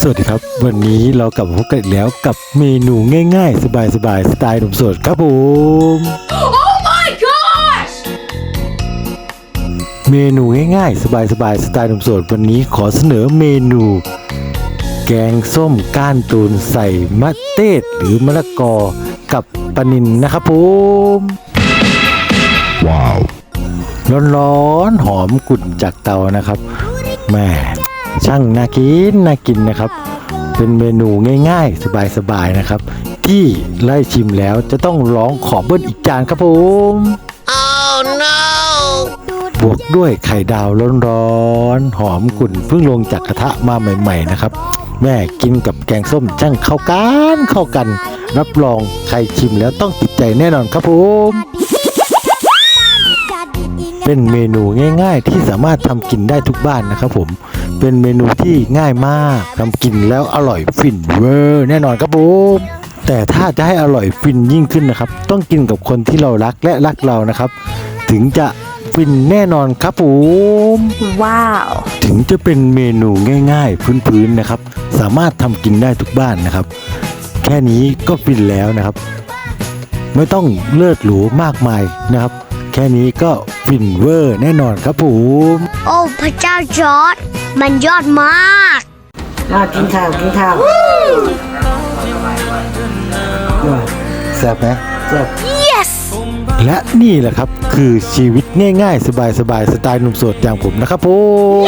สวัสดีครับ วันนี้เรากลับมาพบกันอีกแล้วกับเมนูง่ายๆ สบายๆสไตล์หนุ่มโสดครับผม Oh my gosh! เมนูง่ายๆ สบายๆสไตล์หนุ่มโสดวันนี้ขอเสนอเมนู แกงส้มก้านตูนใส่มะเตดหรือมะละกอกับปลานินนะครับผมว้าวร้อนๆหอมกลุ่นจากเตานะครับแหม่ ช่างน่ากินน่ากินนะครับ เป็นเมนูง่ายๆ สบายๆนะครับ ที่ไล่ชิมแล้วจะต้องร้องขอเบิ้ลอีกจานครับผม Oh no! บวกด้วยไข่ดาวร้อนๆหอมกลุ่นเพิ่งลงจากกระทะมาใหม่ ๆ นะครับ แม่กินกับแกงส้มช่างเข้ากันเข้ากัน รับรองใครชิมแล้วต้องติดใจแน่นอนครับผม เป็นเมนูง่าย ๆ ที่สามารถทำกินได้ทุกบ้านนะครับผม เป็นเมนูที่ง่ายมากทำกินแล้วอร่อยฟินเวอร์แน่นอนครับผมแต่ถ้าจะให้อร่อยฟินยิ่งขึ้นนะครับ ต้องกินกับคนที่เรารักและรักเรานะครับ ถึงจะฟินแน่นอนครับผม Wow! ถึงจะเป็นเมนูง่ายๆ พื้นๆนะครับ สามารถทำกินได้ทุกบ้านนะครับ แค่นี้ก็ฟินแล้วนะครับ ไม่ต้องเลิศหรูมากมายนะครับ แค่นี้ก็ ฟินเวอร์แน่นอนครับผม โอ้พระเจ้าจอร์ดมันยอดมากอะกินข้าวกินข้าวแซ่บไหมเจ็บ yes และนี่แหละครับคือชีวิตง่ายๆ สบายๆสไตล์หนุ่มโสดอย่างผมนะครับผม